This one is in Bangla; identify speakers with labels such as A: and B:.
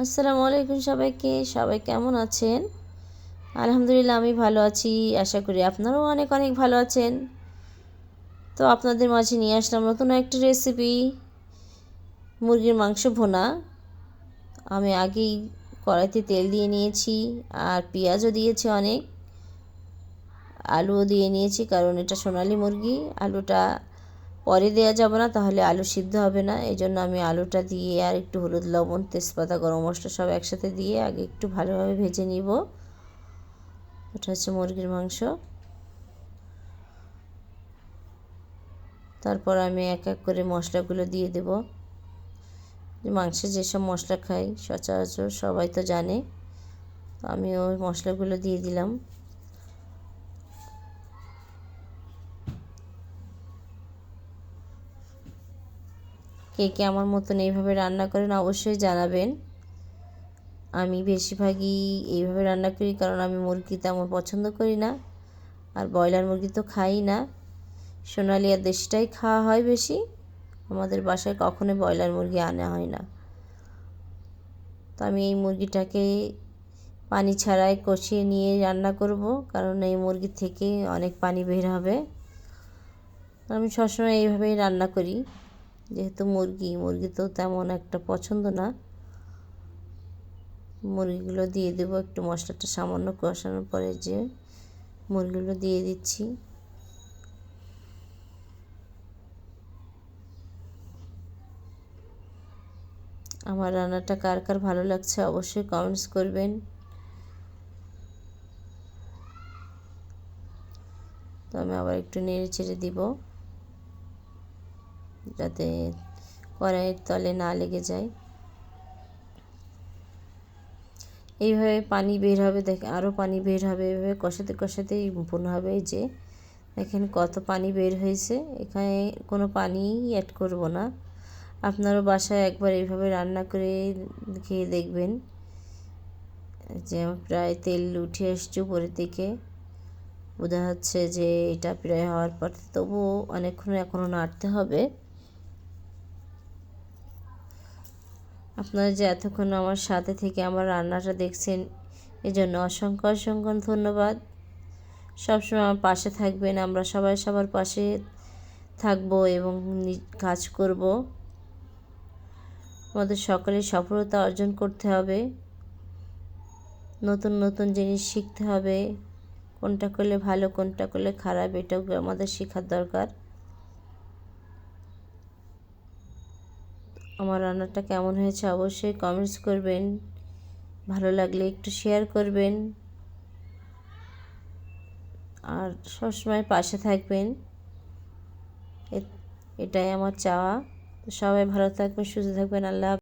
A: আসসালামু আলাইকুম সবাইকে। সবাই কেমন আছেন? আলহামদুলিল্লাহ, আমি ভালো আছি। আশা করি আপনারাও অনেক অনেক ভালো আছেন। তো আপনাদের মাঝে নিয়ে আসলাম নতুন একটা রেসিপি মুরগির মাংস ভোনা। আমি আগেই কড়াইতে তেল দিয়ে নিয়েছি, আর পেঁয়াজও দিয়েছি অনেক। আলুও দিয়ে নিয়েছি, কারণ এটা সোনালি মুরগি। আলুটা পরে দেওয়া যাবে না, তাহলে আলু সিদ্ধ হবে না। এই জন্য আমি আলুটা দিয়ে আর একটু হলুদ, লবণ, তেজপাতা, গরম মশলা সব একসাথে দিয়ে আগে একটু ভালোভাবে ভেজে নিব। এটা হচ্ছে মুরগির মাংস। তারপর আমি এক এক করে মশলাগুলো দিয়ে দেব। মাংসে যেসব মশলা খাই, সচরাচর সবাই তো জানে আমি ওই মশলাগুলো দিয়ে দিলাম। কে কে আমার মতন এইভাবে রান্না করেন অবশ্যই জানাবেন। আমি বেশিরভাগই এইভাবে রান্না করি কারণ আমি মুরগি তেমন পছন্দ করি না। আর ব্রয়লার মুরগি তো খাই না। সোনালি আর দেশিটাই খাওয়া হয় বেশি। আমাদের বাসায় কখনোই ব্রয়লার মুরগি আনা হয় না। তো আমি এই মুরগিটাকে পানি ছাড়াই কষিয়ে নিয়ে রান্না করব কারণ এই মুরগি থেকে অনেক পানি বের হবে। আমি সবসময় এইভাবেই রান্না করি। যেহেতু মুরগি মুরগি তো তেমন একটা পছন্দ না। মুরগিগুলো দিয়ে দেবো একটু মশলাটা সামান্য কষানোর পরে যে মুরগিগুলো দিয়ে দিচ্ছি। আমার রান্নাটা কার কার ভালো লাগছে অবশ্যই কমেন্টস করবেন। তো আমি আবার একটু নেড়ে ছেড়ে দিব। যাতে কড়াইয়ের তলে না লেগে যায়। এইভাবে পানি বের হবে, দেখে আরও পানি বের হবে এভাবে কষাতে কষাতেই বোন হবে। যে, দেখেন কত পানি বের হয়েছে। এখানে কোনো পানি অ্যাড করব না। আপনারও বাসায় একবার এইভাবে রান্না করে খেয়ে দেখবেন। যে প্রায় তেল উঠে আসছে উপরের দিকে। বোঝা যাচ্ছে যে, এটা প্রায় হওয়ার পর, তবুও অনেকক্ষণ এখনও নাড়তে হবে। আপনারা যে এতক্ষণ আমার সাথে থেকে আমার রান্নাটা দেখছেন, এজন্য অসংখ্য অসংখ্য ধন্যবাদ। সবসময় আমার পাশে থাকবেন, আমরা সবাই সবার পাশে থাকব এবং কাজ করব। আমাদের সকলে সফলতা অর্জন করতে হবে। নতুন নতুন জিনিস শিখতে হবে। কোনটা করলে ভালো, কোনটা করলে খারাপ, এটাও আমাদের শেখার দরকার। আমার রান্নাটা কেমন হয়েছে অবশ্যই কমেন্টস করবেন। ভালো লাগলে একটু শেয়ার করবেন। আর সবসময় পাশে থাকবেন। এটাই আমার চাওয়া। সবাই ভালো থাকবেন, সুস্থ থাকবেন। আল্লাহ